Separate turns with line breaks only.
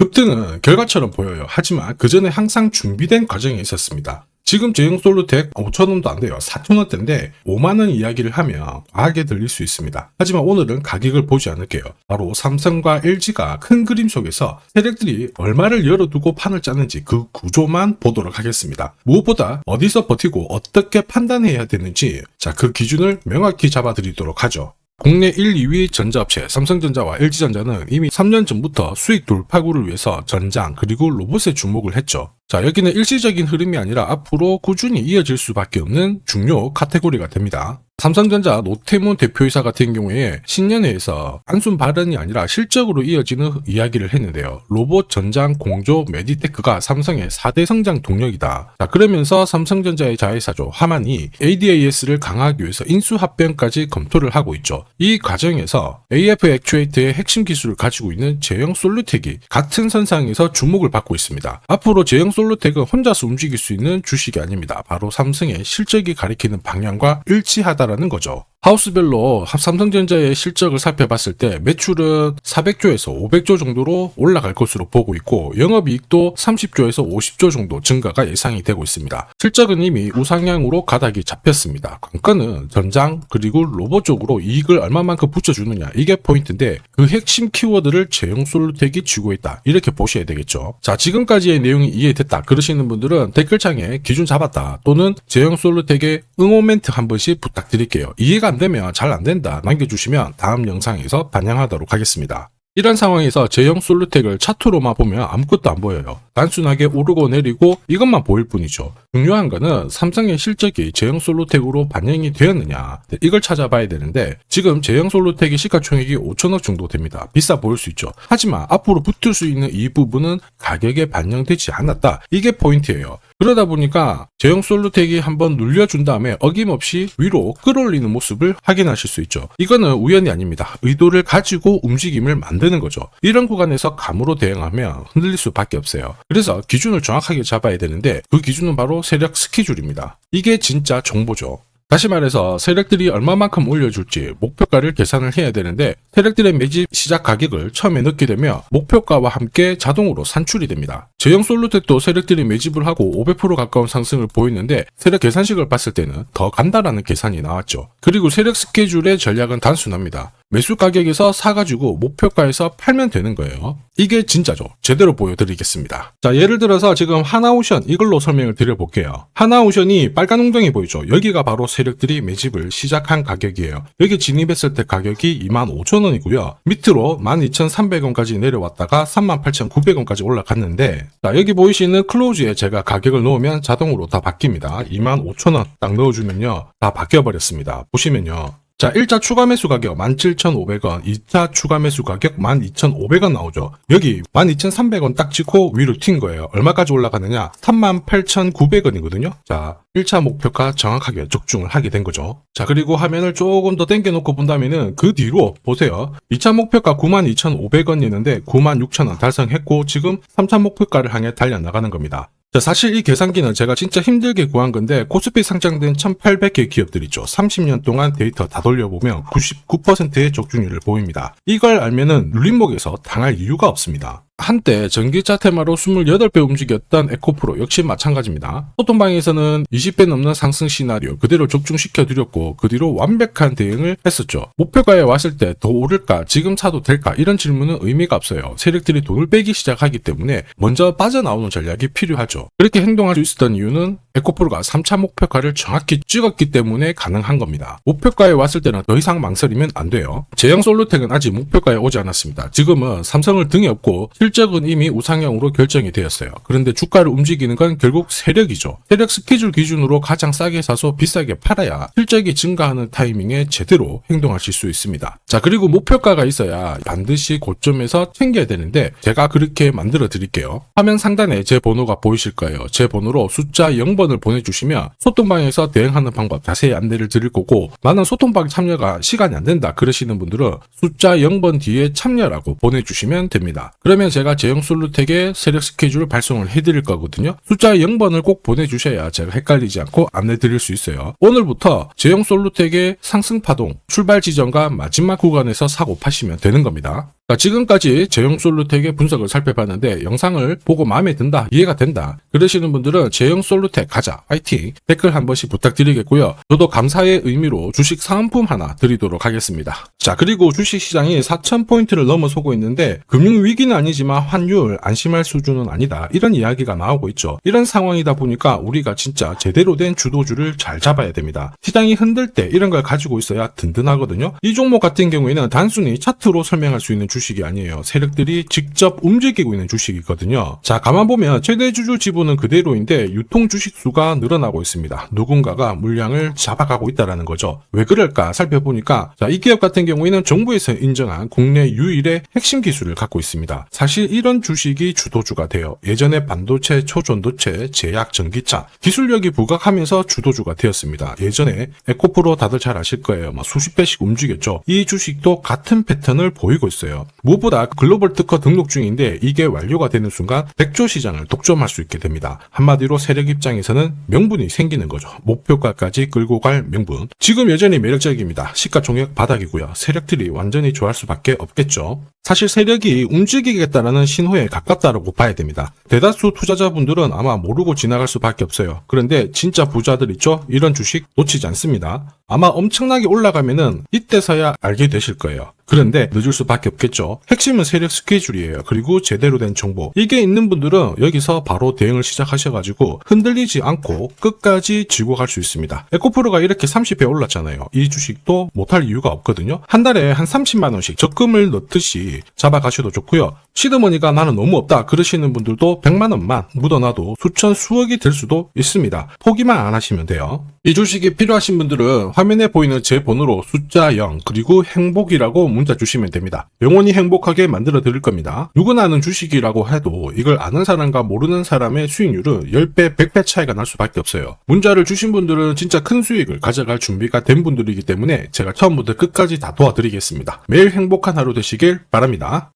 급등은 결과처럼 보여요. 하지만 그 전에 항상 준비된 과정이 있었습니다. 지금 제형 솔루텍 5천원도 안 돼요. 4천원대인데 5만원 이야기를 하면 과하게 들릴 수 있습니다. 하지만 오늘은 가격을 보지 않을게요. 바로 삼성과 LG가 큰 그림 속에서 세력들이 얼마를 열어두고 판을 짜는지 그 구조만 보도록 하겠습니다. 무엇보다 어디서 버티고 어떻게 판단해야 되는지 자 그 기준을 명확히 잡아드리도록 하죠. 국내 1, 2위 전자업체 삼성전자와 LG전자는 이미 3년 전부터 수익 돌파구를 위해서 전장 그리고 로봇에 주목을 했죠. 자 여기는 일시적인 흐름이 아니라 앞으로 꾸준히 이어질 수밖에 없는 중요 카테고리가 됩니다. 삼성전자 노태문 대표이사 같은 경우에 신년회에서 단순 발언이 아니라 실적으로 이어지는 이야기를 했는데요. 로봇 전장 공조 메디테크가 삼성의 4대 성장 동력이다. 자, 그러면서 삼성전자의 자회사죠. 하만이 ADAS를 강화하기 위해서 인수 합병까지 검토를 하고 있죠. 이 과정에서 AF 액추에이터의 핵심 기술을 가지고 있는 제형 솔루텍이 같은 선상에서 주목을 받고 있습니다. 앞으로 제형 솔루텍은 혼자서 움직일 수 있는 주식이 아닙니다. 바로 삼성의 실적이 가리키는 방향과 일치하다 라는 거죠. 하우스별로 삼성전자의 실적을 살펴봤을 때 매출은 400조에서 500조 정도로 올라갈 것으로 보고 있고 영업이익도 30조에서 50조 정도 증가가 예상이 되고 있습니다. 실적은 이미 우상향으로 가닥이 잡혔습니다. 관건은 전장 그리고 로봇 쪽으로 이익을 얼마만큼 붙여주느냐 이게 포인트인데 그 핵심 키워드를 제형 솔루텍이 쥐고 있다 이렇게 보셔야 되겠죠. 자 지금까지의 내용이 이해됐다 그러시는 분들은 댓글창에 기준 잡았다 또는 제형 솔루텍의 응원 멘트 한 번씩 부탁드릴게요. 이해가 안 되면 잘 안 된다 남겨주시면 다음 영상에서 반영하도록 하겠습니다. 이런 상황에서 제형 솔루텍을 차트로만 보면 아무것도 안 보여요. 단순하게 오르고 내리고 이것만 보일 뿐이죠. 중요한 거는 삼성의 실적이 제형 솔루텍으로 반영이 되었느냐 이걸 찾아봐야 되는데 지금 제형 솔루텍의 시가총액이 5천억 정도 됩니다. 비싸 보일 수 있죠. 하지만 앞으로 붙을 수 있는 이 부분은 가격에 반영되지 않았다. 이게 포인트예요. 그러다 보니까 제형 솔루텍이 한번 눌려준 다음에 어김없이 위로 끌어올리는 모습을 확인하실 수 있죠. 이거는 우연이 아닙니다. 의도를 가지고 움직임을 만 드는 거죠. 이런 구간에서 감으로 대응하면 흔들릴 수밖에 없어요. 그래서 기준을 정확하게 잡아야 되는데 그 기준은 바로 세력 스케줄입니다. 이게 진짜 정보죠. 다시 말해서 세력들이 얼마만큼 올려줄지 목표가를 계산을 해야 되는데 세력들의 매집 시작 가격을 처음에 넣게 되면 목표가와 함께 자동으로 산출이 됩니다. 제형 솔루텍도 세력들이 매집을 하고 500% 가까운 상승을 보였는데 세력 계산식을 봤을 때는 더 간다라는 계산이 나왔죠. 그리고 세력 스케줄의 전략은 단순합니다. 매수 가격에서 사가지고 목표가에서 팔면 되는 거예요. 이게 진짜죠. 제대로 보여드리겠습니다. 자, 예를 들어서 지금 하나오션 이걸로 설명을 드려볼게요. 하나오션이 빨간 웅덩이 보이죠? 여기가 바로 세력들이 매집을 시작한 가격이에요. 여기 진입했을 때 가격이 25,000원이고요. 밑으로 12,300원까지 내려왔다가 38,900원까지 올라갔는데 자, 여기 보이시는 클로즈에 제가 가격을 넣으면 자동으로 다 바뀝니다. 25,000원 딱 넣어주면요. 다 바뀌어버렸습니다. 보시면요. 자, 1차 추가 매수 가격 17,500원, 2차 추가 매수 가격 12,500원 나오죠. 여기 12,300원 딱 찍고 위로 튄 거예요. 얼마까지 올라가느냐? 38,900원이거든요. 자, 1차 목표가 정확하게 적중을 하게 된 거죠. 자, 그리고 화면을 조금 더 당겨놓고 본다면은 그 뒤로 보세요. 2차 목표가 92,500원이었는데 96,000원 달성했고 지금 3차 목표가를 향해 달려나가는 겁니다. 자, 사실 이 계산기는 제가 진짜 힘들게 구한 건데 코스피 상장된 1800개 기업들 있죠. 30년 동안 데이터 다 돌려보면 99%의 적중률을 보입니다. 이걸 알면은 눌림목에서 당할 이유가 없습니다. 한때 전기차 테마로 28배 움직였던 에코프로 역시 마찬가지입니다. 소통방에서는 20배 넘는 상승 시나리오 그대로 적중시켜 드렸고 그 뒤로 완벽한 대응을 했었죠. 목표가에 왔을 때 더 오를까 지금 사도 될까 이런 질문은 의미가 없어요. 세력들이 돈을 빼기 시작하기 때문에 먼저 빠져나오는 전략이 필요하죠. 그렇게 행동할 수 있었던 이유는 에코프로가 3차 목표가를 정확히 찍었기 때문에 가능한 겁니다. 목표가에 왔을 때는 더 이상 망설이면 안 돼요. 제형 솔루텍은 아직 목표가에 오지 않았습니다. 지금은 삼성을 등에 업고 실적은 이미 우상향으로 결정이 되었어요. 그런데 주가를 움직이는 건 결국 세력이죠. 세력 스케줄 기준으로 가장 싸게 사서 비싸게 팔아야 실적이 증가하는 타이밍에 제대로 행동하실 수 있습니다. 자, 그리고 목표가가 있어야 반드시 고점에서 챙겨야 되는데 제가 그렇게 만들어 드릴게요. 화면 상단에 제 번호가 보이실 거예요. 제 번호로 숫자 0번을 보내주시면 소통방에서 대응하는 방법 자세히 안내를 드릴 거고 나는 소통방 참여가 시간이 안 된다 그러시는 분들은 숫자 0번 뒤에 참여라고 보내주시면 됩니다. 그러면 제가 제형 솔루텍의 세력 스케줄을 발송을 해드릴 거거든요. 숫자 0번을 꼭 보내주셔야 제가 헷갈리지 않고 안내 드릴 수 있어요. 오늘부터 제형 솔루텍의 상승 파동 출발 지점과 마지막 구간에서 사고 파시면 되는 겁니다. 자, 지금까지 제형 솔루텍의 분석을 살펴봤는데 영상을 보고 마음에 든다, 이해가 된다. 그러시는 분들은 제형 솔루텍 가자, 화이팅! 댓글 한 번씩 부탁드리겠고요. 저도 감사의 의미로 주식 사은품 하나 드리도록 하겠습니다. 자, 그리고 주식 시장이 4,000포인트를 넘어서고 있는데 금융위기는 아니지만 환율 안심할 수준은 아니다. 이런 이야기가 나오고 있죠. 이런 상황이다 보니까 우리가 진짜 제대로 된 주도주를 잘 잡아야 됩니다. 시장이 흔들 때 이런 걸 가지고 있어야 든든하거든요. 이 종목 같은 경우에는 단순히 차트로 설명할 수 있는 주식 이 아니에요. 세력들이 직접 움직이고 있는 주식이거든요. 자, 가만 보면 최대 주주 지분은 그대로인데 유통 주식 수가 늘어나고 있습니다. 누군가가 물량을 잡아가고 있다라는 거죠. 왜 그럴까 살펴보니까 자, 이 기업 같은 경우에는 정부에서 인정한 국내 유일의 핵심 기술을 갖고 있습니다. 사실 이런 주식이 주도주가 돼요. 예전에 반도체, 초전도체, 제약, 전기차 기술력이 부각하면서 주도주가 되었습니다. 예전에 에코프로 다들 잘 아실 거예요. 막 수십 배씩 움직였죠. 이 주식도 같은 패턴을 보이고 있어요. 무엇보다 글로벌 특허 등록 중인데 이게 완료가 되는 순간 백조 시장을 독점할 수 있게 됩니다. 한마디로 세력 입장에서는 명분이 생기는 거죠. 목표가까지 끌고 갈 명분. 지금 여전히 매력적입니다. 시가총액 바닥이고요. 세력들이 완전히 좋아할 수밖에 없겠죠. 사실 세력이 움직이겠다라는 신호에 가깝다라고 봐야 됩니다. 대다수 투자자분들은 아마 모르고 지나갈 수밖에 없어요. 그런데 진짜 부자들 있죠? 이런 주식 놓치지 않습니다. 아마 엄청나게 올라가면은 이때서야 알게 되실 거예요. 그런데 늦을 수밖에 없겠죠. 핵심은 세력 스케줄이에요. 그리고 제대로 된 정보. 이게 있는 분들은 여기서 바로 대응을 시작하셔가지고 흔들리지 않고 끝까지 쥐고 갈 수 있습니다. 에코프로가 이렇게 30배 올랐잖아요. 이 주식도 못할 이유가 없거든요. 한 달에 한 30만 원씩 적금을 넣듯이 잡아가셔도 좋고요. 시드머니가 나는 너무 없다 그러시는 분들도 100만 원만 묻어놔도 수천 수억이 될 수도 있습니다. 포기만 안 하시면 돼요. 이 주식이 필요하신 분들은 화면에 보이는 제 번호로 숫자 0 그리고 행복이라고 문자 주시면 됩니다. 영원히 행복하게 만들어 드릴 겁니다. 누구나 아는 주식이라고 해도 이걸 아는 사람과 모르는 사람의 수익률은 10배, 100배 차이가 날 수밖에 없어요. 문자를 주신 분들은 진짜 큰 수익을 가져갈 준비가 된 분들이기 때문에 제가 처음부터 끝까지 다 도와드리겠습니다. 매일 행복한 하루 되시길 바랍니다.